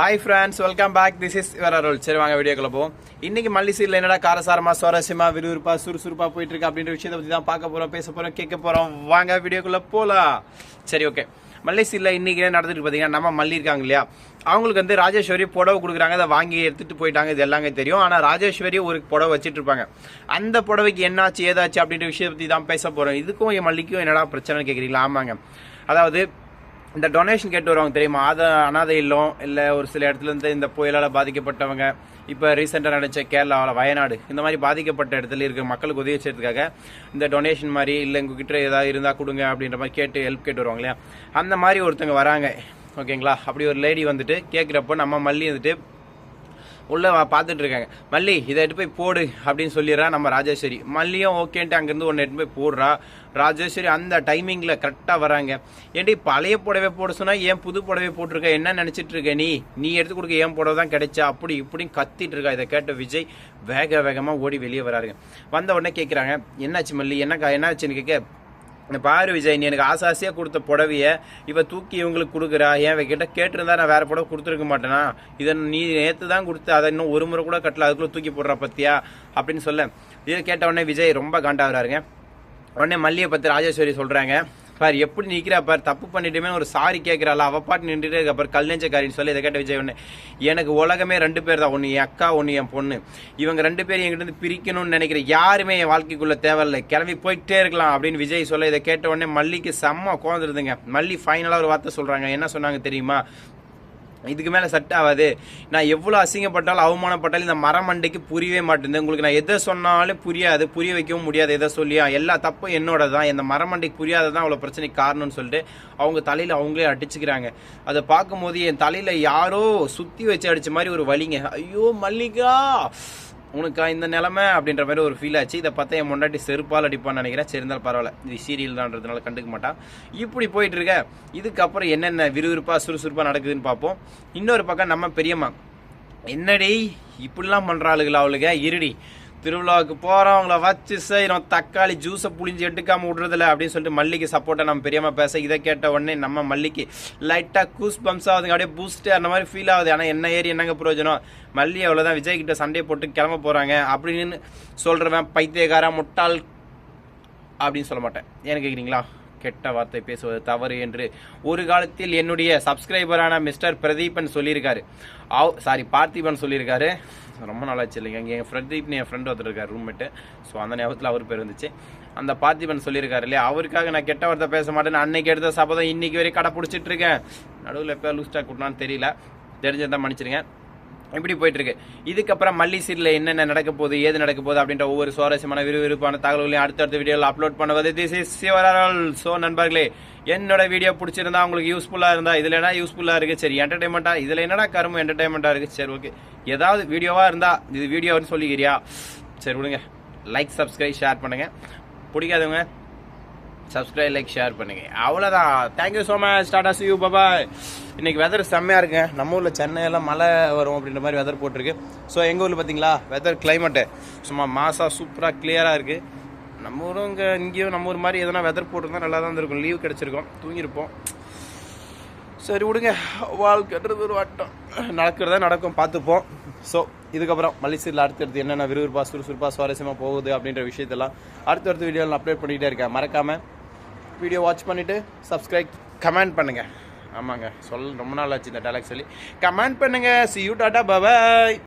Hi friends welcome back this is வேற role சரி வாங்க வீடியோக்குள்ள போவோம். இன்னைக்கு மல்லி சீரில் என்னடா காரசாரமா சுவாரஸ்யமா விறுவிறுப்பா சுறுசுறுப்பா போயிட்டு இருக்கு அப்படின்ற விஷயத்தை பத்தி தான் பார்க்க போறோம் பேச போறோம் கேட்க போறோம். வாங்க வீடியோக்குள்ள போலாம். சரி ஓகே மல்லி சீரில் இன்னைக்கு என்ன நடந்துட்டு பார்த்தீங்கன்னா நம்ம மல்லி இருக்காங்க இல்லையா? அவங்களுக்கு வந்து ராஜேஸ்வரி புடவை கொடுக்குறாங்க. அதை வாங்கி எடுத்துட்டு போயிட்டாங்க. இது எல்லாமே தெரியும். ஆனால் ராஜேஸ்வரி ஒரு புடவை வச்சுட்டு இருப்பாங்க. அந்த புடவைக்கு என்னாச்சு ஏதாச்சு அப்படின்ற விஷயத்தை பற்றி தான் பேச போறோம். இதுக்கும் என் மல்லிக்கும் என்னடா பிரச்சனை கேட்குறீங்களா ஆமாங்க. அதாவது இந்த டொனேஷன் கேட்டு வருவாங்க தெரியுமா? அதை அனாதை இல்லம் இல்லை ஒரு சில இடத்துல இருந்து இந்த புயலால் பாதிக்கப்பட்டவங்க இப்போ ரீசெண்டாக நடந்த கேரளாவில் வயநாடு இந்த மாதிரி பாதிக்கப்பட்ட இடத்துல இருக்கிற மக்களுக்கு உதவி செய்யறதுக்காக இந்த டொனேஷன் மாதிரி இல்லை உங்ககிட்ட ஏதாவது இருந்தால் கொடுங்க அப்படின்ற மாதிரி கேட்டு ஹெல்ப் கேட்டு வருவாங்க இல்லையா? அந்த மாதிரி ஒருத்தங்க வராங்க. ஓகேங்களா அப்படி ஒரு லேடி வந்துட்டு கேட்குறப்போ நம்ம மல்லி வந்துட்டு உள்ளே வா- பார்த்துட்டு இருக்காங்க மல்லி இதை எடுத்து போய் போடு அப்படின்னு சொல்லிடுறா நம்ம ராஜேஸ்வரி. மல்லியும் ஓகேன்ட்டு அங்கேருந்து ஒன்று எடுத்து போய் போடுறா. ராஜேஸ்வரி அந்த டைமிங்கில் கரெக்டாக வராங்க. ஏன்டி பழைய புடவை போட சொன்னால் ஏன் புது புடவை போட்டிருக்க? என்ன நினச்சிட்டு இருக்க நீ? நீ எடுத்து கொடுக்க ஏன் புடவை தான் கிடைச்சா? அப்படி இப்படின்னு கத்திட்டு இருக்கா இதை கேட்ட விஜய். வேக வேகமாக ஓடி வெளியே வராருங்க. வந்த உடனே கேட்குறாங்க என்னாச்சு மல்லி? என்னக்கா? என்னாச்சுன்னு கேட்க பாரு விஜய் நீ எனக்கு ஆசை ஆசையாக கொடுத்த புடவையை இப்போ தூக்கி இவங்களுக்கு கொடுக்குறா. ஏன் கிட்ட கேட்டிருந்தா நான் வேறு புடவை கொடுத்துருக்க மாட்டேனா? இதை நீ நேற்று தான் கொடுத்து அதை இன்னும் ஒரு முறை கூட கட்டல அதுக்குள்ளே தூக்கி போடுறா பத்தியா? அப்படின்னு சொல்ல. இதை கேட்ட உடனே விஜய் ரொம்ப காண்டாகிறாருங்க உடனே மல்லியை பற்றி ராஜேஸ்வரி சொல்கிறாங்க பார் எப்படி நிற்கிறா பார் தப்பு பண்ணிட்டுமே ஒரு சாரி கேட்குறாள் அவ பாட்டு நின்றுட்டே இருக்க பார் கல்நெஞ்சக்காரின்னு சொல்லி இதை கேட்ட விஜய் ஒன்று எனக்கு உலகமே ரெண்டு பேர் தான் ஒன்று என் அக்கா ஒன்று என் பொண்ணு. இவங்க ரெண்டு பேரும் என்கிட்ட இருந்து பிரிக்கணும்னு நினைக்கிற யாருமே என் வாழ்க்கைக்குள்ளே தேவையில்லை. கிளம்பி போயிட்டே இருக்கலாம் அப்படின்னு விஜய் சொல்ல இதை கேட்ட உடனே மல்லிக்கு செம்ம கோந்துருதுங்க மல்லி ஃபைனலாக ஒரு வார்த்தை சொல்கிறாங்க என்ன சொன்னாங்க தெரியுமா? இதுக்கு மேலே செட் ஆகாது. நான் எவ்வளோ அசிங்கப்பட்டாலும் அவமானப்பட்டாலும் இந்த மரமண்டைக்கு புரியவே மாட்டேங்குது. உங்களுக்கு நான் எதை சொன்னாலும் புரியாது. புரிய வைக்கவும் முடியாது. எதை சொல்லியா எல்லா தப்பும் என்னோட தான் இந்த மரமண்டைக்கு புரியாததான் அவ்வளோ பிரச்சனைக்கு காரணம்னு சொல்லிட்டு அவங்க தலையில் அவங்களே அடிச்சுக்கிறாங்க. அதை பார்க்கும்போது என் தலையில் யாரோ சுற்றி வச்சு அடித்த மாதிரி ஒரு வலிங்க. ஐயோ மல்லிகா! உனக்கா இந்த நிலமை அப்படின்ற மாதிரி ஒரு ஃபீல் ஆச்சு. இதை பார்த்தா என் முன்னாடி செருப்பால் அடிப்பான்னு நினைக்கிறேன். சரி இருந்தாலும் பரவாயில்ல. இது சீரியல் தான்றதுனால கண்டுக்க மாட்டான். இப்படி போயிட்டு இருக்க. இதுக்கப்புறம் என்னென்ன விறுவிறுப்பாக சுறுசுறுப்பாக நடக்குதுன்னு பார்ப்போம். இன்னொரு பக்கம் நம்ம பெரியம்மா. என்னடி இப்படிலாம் பண்ணுறாளுங்களா அவளுங்க இருடி. திருவிழாவுக்கு போகிறவங்கள வச்சு செய்கிறோம் தக்காளி ஜூஸை புளிஞ்சு எடுக்காமல் விட்றதில்ல அப்படின்னு சொல்லிட்டு மல்லிக்கு சப்போர்ட்டாக நம்ம பெரியம்மா பேச இதை கேட்ட உடனே நம்ம மல்லிக்கு லைட்டாக கூஸ் பம்ஸ் ஆகுதுங்க. அப்படியே பூஸ்ட்டு அந்த மாதிரி ஃபீல் ஆகுது. ஆனால் என்ன ஏறி என்னங்க பிரயோஜனம்? மல்லி அவ்வளோதான் விஜய் கிட்ட சண்டையை போட்டு கிளம்ப போகிறாங்க அப்படின்னு சொல்கிறவன் பைத்தியக்காரன் முட்டாள் அப்படின்னு சொல்ல மாட்டேன். ஏன்னு கேட்குறீங்களா கெட்ட வார்த்தை பேசுவது தவறு என்று ஒரு காலத்தில் என்னுடைய சப்ஸ்கிரைபரான மிஸ்டர் பிரதீபன் சொல்லியிருக்காரு. அவ் சாரி பார்த்திபன் சொல்லியிருக்காரு. ரொம்ப நாளாச்சு இல்லைங்க. இங்கே என் பிரதீப்னு என் ஃப்ரெண்டு ஒருத்தர் இருக்கார் ரூம்மேட்டு ஸோ அந்த நேரத்தில் அவர் பேர் வந்துச்சு. அந்த பார்த்திபன் சொல்லியிருக்காரு இல்லையா? அவருக்காக நான் கெட்ட வார்த்தை பேச மாட்டேன் அன்னைக்கு எடுத்த சபதம் இன்னைக்கு வரைக்கும் கடைப்பிடிச்சிட்டு இருக்கேன். நடுவில் எப்போ லூஸ்டாக கூட்டினான்னு தெரியல. தெரிஞ்சதான் மன்னிச்சிருங்க இப்படி போயிட்டு இருக்கு இதுக்கப்புறம் மல்லி சீரில் என்னென்ன நடக்க போகுது ஏது நடக்க போகுது அப்படின்ற ஒவ்வொரு சுவாரஸ்யமான விறுவிறுப்பான தகவல்களையும் அடுத்தடுத்த வீடியோவில் அப்லோட் பண்ணுவது. திஸ் இஸ் சிவரால் ஸோ நண்பர்களே என்னோட வீடியோ பிடிச்சிருந்தா உங்களுக்கு யூஸ்ஃபுல்லாக இருந்தா இதில் என்ன யூஸ்ஃபுல்லாக இருக்குது சரி என்டர்டைன்மெண்ட்டாக இதில் என்னடா கரும்பு என்டர்டைன்மெண்ட்டாக இருக்குது சரி ஓகே ஏதாவது வீடியோவாக இருந்தால் இது வீடியோன்னு சொல்லிக்கிறியா? சரி விடுங்க. லைக் சப்ஸ்கிரைப் ஷேர் பண்ணுங்கள் பிடிக்காதவங்க சப்ஸ்கிரைப் லைக் ஷேர் பண்ணுங்க. அவ்வளோதான் thank you so much tata see you Baba இன்னைக்கு வெதர் செம்மையாக இருக்குங்க. நம்ம ஊரில் சென்னையெல்லாம் மழை வரும் அப்படின்ற மாதிரி வெதர் போட்டிருக்கு. ஸோ எங்கள் ஊரில் பார்த்தீங்களா வெதர் கிளைமேட்டு சும்மா மாசாக சூப்பராக கிளியராக இருக்குது நம்ம ஊரும் இங்கே இங்கேயும் நம்ம ஊர் மாதிரி எதனா வெதர் போட்டிருந்தா நல்லா தான் இருந்திருக்கும். லீவ் கிடச்சிருக்கோம். தூங்கியிருப்போம். சரி விடுங்க. வாழ்க்கைன்றது ஒரு வட்டம். நடக்கிறதா நடக்கும் பார்த்துப்போம். ஸோ இதுக்கப்புறம் மலிசீரில் அடுத்தடுத்து என்னென்ன விறுவிறுப்பாக சுறுசுறுப்பாக சுவாரஸ்யமாக போகுது அப்படின்ற விஷயத்தெல்லாம் அடுத்தடுத்த வீடியோவில் அப்டேட் பண்ணிகிட்டே இருக்கேன். மறக்காமல் வீடியோ வாட்ச் பண்ணிவிட்டு சப்ஸ்கிரைப் கமெண்ட் பண்ணுங்கள் ஆமாங்க சொல்ல ரொம்ப நாள் ஆச்சு இந்த டேலக்ஸ் சொல்லி. கமெண்ட் பண்ணுங்கள் சி யூ டாட்டா பபாய்